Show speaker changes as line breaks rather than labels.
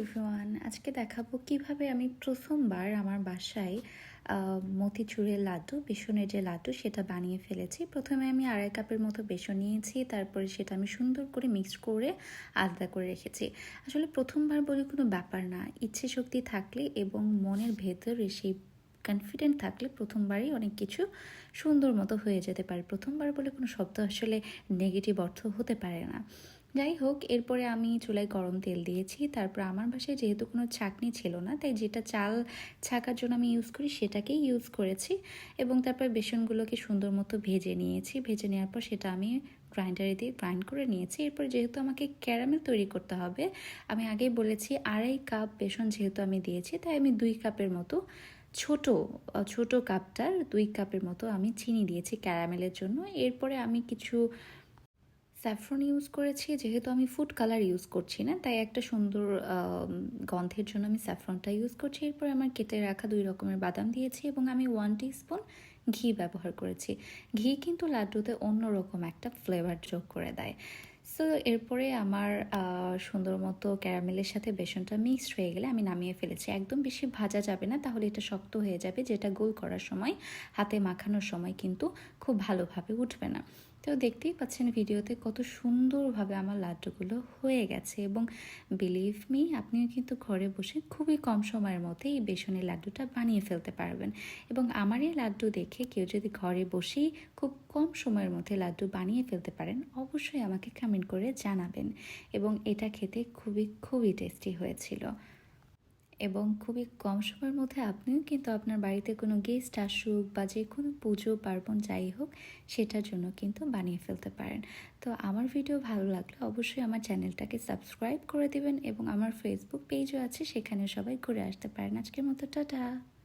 Everyone আজকে দেখাবো কীভাবে আমি প্রথমবার আমার বাসায় মতিচুরের লাড্ডু, বেসনের যে লাড্ডু সেটা বানিয়ে ফেলেছি। প্রথমে আমি আড়াই কাপের মতো বেসন নিয়েছি, তারপরে সেটা আমি সুন্দর করে মিক্স করে আলাদা করে রেখেছি। আসলে প্রথমবার বলে কোনো ব্যাপার না, ইচ্ছে শক্তি থাকলে এবং মনের ভেতরে সেই কনফিডেন্ট থাকলে প্রথমবারই অনেক কিছু সুন্দর মতো হয়ে যেতে পারে। প্রথমবার বলে কোনো শব্দ আসলে নেগেটিভ অর্থ হতে পারে না। যাই হোক, এরপরে আমি চুলায় গরম তেল দিয়েছি। তারপর আমার বাসায় যেহেতু কোনো ছাকনি ছিল না, তাই যেটা চাল ছাকার জন্য আমি ইউজ করি সেটাকেই ইউজ করেছি এবং তারপর বেসনগুলোকে সুন্দর মতো ভেজে নিয়েছি। ভেজে নেওয়ার পর সেটা আমি গ্রাইন্ডারে দিয়ে গ্রাইন্ড করে নিয়েছি। এরপর যেহেতু আমাকে ক্যারামেল তৈরি করতে হবে, আমি আগেই বলেছি আড়াই কাপ বেসন যেহেতু আমি দিয়েছি, তাই আমি দুই কাপের মতো ছোট ছোট কাপটার দুই কাপের মতো আমি চিনি দিয়েছি ক্যারামেলের জন্য। এরপরে আমি কিছু স্যাফরন ইউজ করেছি, যেহেতু আমি ফুড কালার ইউজ করছি না, তাই একটা সুন্দর গন্ধের জন্য আমি স্যাফ্রনটা ইউজ করছি। এরপর আমার কেটে রাখা দুই রকমের বাদাম দিয়েছি এবং আমি ওয়ান স্পুন ঘি ব্যবহার করেছি। ঘি কিন্তু লাড্ডুতে অন্যরকম একটা ফ্লেভার যোগ করে দেয়। সো এরপরে আমার সুন্দর মতো ক্যারামেলের সাথে বেসনটা মিক্সড হয়ে গেলে আমি নামিয়ে ফেলেছি। একদম বেশি ভাজা যাবে না, তাহলে এটা শক্ত হয়ে যাবে, যেটা গোল করার সময়, হাতে মাখানোর সময় কিন্তু খুব ভালোভাবে উঠবে না। তো দেখতেই পাচ্ছেন ভিডিওতে কত সুন্দরভাবে আমার লাড্ডুগুলো হয়ে গেছে এবং বিলিভ মি আপনিও কিন্তু ঘরে বসে খুবই কম সময়ের মধ্যে এই বেসনের লাড্ডুটা বানিয়ে ফেলতে পারবেন। এবং আমার এই লাড্ডু দেখে কেউ যদি ঘরে বসেই খুব কম সময়ের মধ্যে লাড্ডু বানিয়ে ফেলতে পারেন, অবশ্যই আমাকে কমেন্ট করে জানাবেন। এবং এটা খেতে খুবই খুবই টেস্টি হয়েছিল। এবং খুবই কম সময়ের মধ্যে আপনিও কিন্তু আপনার বাড়িতে কোনো গেস্ট আসুক বা যে কোনো পুজো, পার্বণ যাই হোক, সেটার জন্য কিন্তু বানিয়ে ফেলতে পারেন। তো আমার ভিডিও ভালো লাগলে অবশ্যই আমার চ্যানেলটাকে সাবস্ক্রাইব করে দেবেন এবং আমার ফেসবুক পেজও আছে সেখানে সবাই ঘুরে আসতে পারেন। আজকের মতো, টাটা!